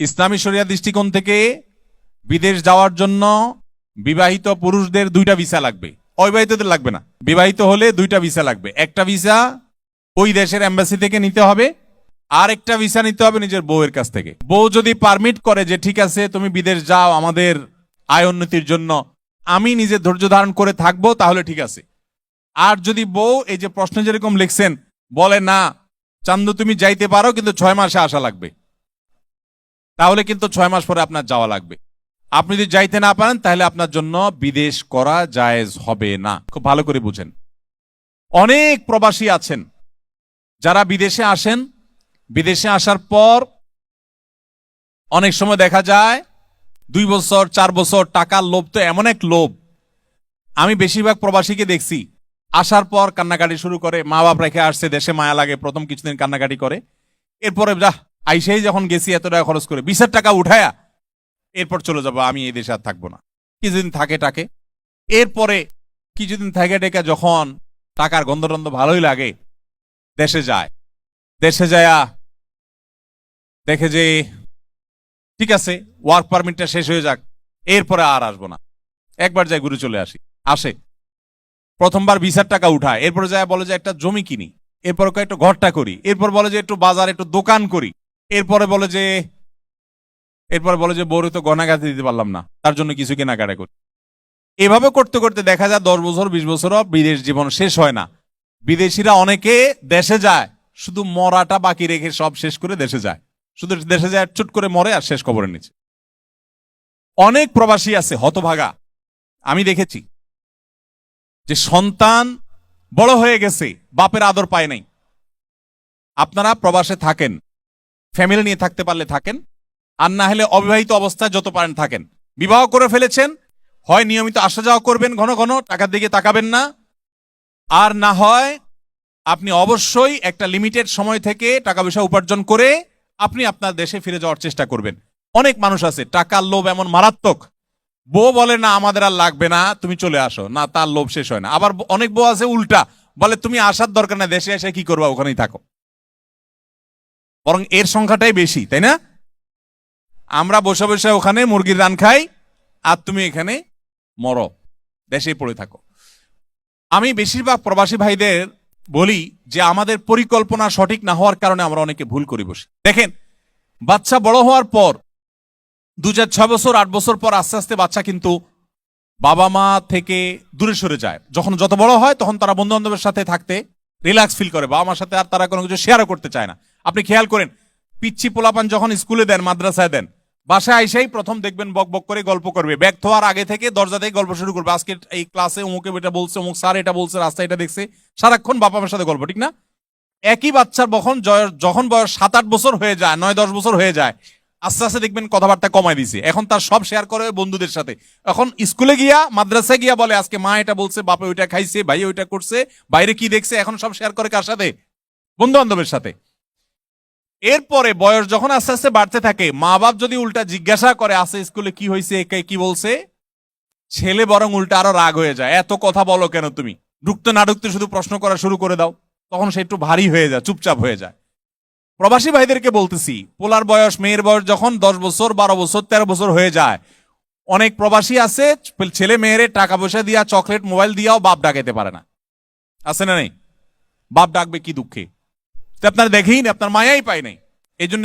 ইসলামী শরিয়া দৃষ্টিকোণ থেকে বিদেশ যাওয়ার জন্য বিবাহিত পুরুষদের দুইটা ভিসা লাগবে। অবিবাহিতদের লাগবে না। বিবাহিত হলে দুইটা ভিসা লাগবে। একটা ভিসা ওই দেশের এম্বাসি থেকে নিতে হবে, আর একটা ভিসা নিতে হবে নিজের বউয়ের কাছ থেকে। বউ যদি পারমিট করে যে, ঠিক আছে, তুমি বিদেশ যাও, আমাদের আয় উন্নতির জন্য, আমি নিজে ধৈর্য ধারণ করে থাকব, তাহলে ঠিক আছে। আর যদি বউ এই যে প্রশ্ন যেরকম লিখছেন, বলে, না, চান্দু তুমি যাইতে পারো, কিন্তু ছয় মাসে আসা লাগবে। তাহলে কিন্তু ছয় মাস পরে আপনার যাওয়া লাগবে। আপনি যদি যাইতে না পারেন, তাহলে আপনার জন্য বিদেশ করা জায়েজ হবে না। খুব ভালো করে বুঝেন। অনেক প্রবাসী আছেন, যারা বিদেশে আসেন। বিদেশে আসার পর অনেক সময় দেখা যায়, দুই বছর, চার বছর টাকার লোভ তো এমন এক লোভ। আমি বেশিরভাগ প্রবাসীকে দেখছি, আসার পর কান্নাকাটি শুরু করে মা বাপ রেখে আসছে, দেশে মায়া লাগে, প্রথম কিছুদিন কান্নাকাটি করে। এরপরে যা আইসেই যখন গেছি, এত টাকা খরচ করে বিশের টাকা উঠায়া, এরপর চলে যাব, আমি এই দেশে আর থাকব না। কিছুদিন থাকে টাকে। এরপরে কিছুদিন থাকে টেকে যখন টাকার গন্ধটন্ধ ভালোই লাগে, দেশে যায়। দেশে যায়া দেখে যে, ঠিক আছে ওয়ার্ক পারমিটটা শেষ হয়ে যাক, এরপরে আর আসব না। একবার যাই ঘুরে চলে আসি। আসে। প্রথমবার ভিসার টাকা উঠায়, এরপরে যায় বলে যে একটা জমি কিনি, এরপর একটু ঘরটা করি, এরপর বলে যে একটু বাজার, একটু দোকান করি। এরপরে বলে যে, এরপরে বলে যে, বউরে তো গনাগাতি দিতে পারলাম না। তার জন্য কিছু কেনাকাটা করি। এভাবে করতে করতে দেখা যায় দশ বছর, বিশ বছরও বিদেশ জীবন শেষ হয় না। বিদেশিরা অনেকে দেশে যায়, শুধু মরাটা বাকি রেখে সব শেষ করে দেশে যায়। শুধু দেশে যায়, চুট করে মরে আর শেষ খবরের নিচে। অনেক প্রবাসী আছে, হতভাগা। আমি দেখেছি যে সন্তান বড় হয়ে গেছে, বাপের আদর পায় নাই। আপনারা প্রবাসে থাকেন ফ্যামিলি নিয়ে থাকতে পারলে থাকেন, আর না হলে অবিবাহিত অবস্থায় যত পারেন থাকেন। বিবাহ করে ফেলেছেন, হয় নিয়মিত আসা যাওয়া করবেন, ঘন ঘন টাকার দিকে তাকাবেন না। আর না হয় আপনি অবশ্যই একটা লিমিটেড সময় থেকে টাকা পয়সা উপার্জন করে আপনি আপনার দেশে ফিরে যাওয়ার চেষ্টা করবেন। অনেক মানুষ আছে, টাকার লোভ এমন মারাত্মক। বউ বলে, না, আমাদের আর লাগবে না, তুমি চলে আসো। না, তার লোভ শেষ হয় না। আবার অনেক বউ আছে, উল্টা বলে, তুমি আসার দরকার না দেশে এসে কি করবা, ওখানেই থাকো। বরং এর সংখ্যাটাই বেশি, তাই না? আমরা বসে বসে ওখানে মুরগির রান খাই, আর তুমি এখানে মরো। দেশেই পড়ে থাকো। আমি বেশিরভাগ প্রবাসী ভাইদের বলি যে আমাদের পরিকল্পনা সঠিক না হওয়ার কারণে আমরা অনেকে ভুল করি বসি। দেখেন, বাচ্চা বড় হওয়ার পর, দু চার ছয় বছর, আট বছর পর আস্তে আস্তে বাচ্চা কিন্তু বাবা মা থেকে দূরে সরে যায়। যখন যত বড় হয়, তখন তারা বন্ধু বান্ধবের সাথে থাকতে রিল্যাক্স ফিল করে, বাবা মার সাথে আর তারা কোনো কিছু শেয়ারও করতে চায় না। আপনি খেয়াল করেন, পিচ্ছি পোলাপান যখন স্কুলে দেন, মাদ্রাসায় দেন, বাসায় আইসাই প্রথম দেখবেন বক বক করে গল্প করবে। ব্যাগ থোয়ার আগে থেকে দরজা থেকে গল্প শুরু করবে। আজকে এই ক্লাসে অমুকে এটা বলছে, অমুক স্যার এটা বলছে রাস্তা এটা দেখছে, সারাক্ষণ বাবা মার সাথে গল্প, ঠিক না? একই বাচ্চার বখন যখন বয়স সাত আট বছর হয়ে যায় নয় দশ বছর হয়ে যায়, আস্তে আস্তে দেখবেন কথাবার্তা কমায় দিছে। এখন তার সব শেয়ার করে বন্ধুদের সাথে। এখন স্কুলে গিয়া, মাদ্রাসায় গিয়া বলে, আজকে মা এটা বলছে, বাপে ওইটা খাইছে, ভাই ওইটা করছে, বাইরে কি দেখছে, এখন সব শেয়ার করে কার সাথে? বন্ধু বান্ধবের সাথে। এরপরে বয়স যখন আস্তে আস্তে বাড়তে থাকে, মা বাপ যদি উল্টা জিজ্ঞাসা করে আসে স্কুলে কি হয়েছে, কে কি বলছে? ছেলে বরং উল্টা আরও রাগ হয়ে যায়। এত কথা বলো কেন তুমি? ঢুকতে না ঢুকতে শুধু প্রশ্ন করা শুরু করে দাও। তখন সে একটু ভারী হয়ে যায়, চুপচাপ হয়ে যায়। প্রবাসী ভাইদেরকে বলতেছি, পোলার বয়স, মেয়ের বয়স যখন দশ বছর, বারো বছর, তেরো বছর হয়ে যায়, অনেক প্রবাসী আছে, ছেলে মেয়েরে টাকা পয়সা দিয়া, চকলেট, মোবাইল দিয়াও বাপ ডাকাইতে পারে না। আছে না নেই? বাপ ডাকবে কি দুঃখে? আপনার দেখেই না আপনার মায়াই পায় নাই এই জন্য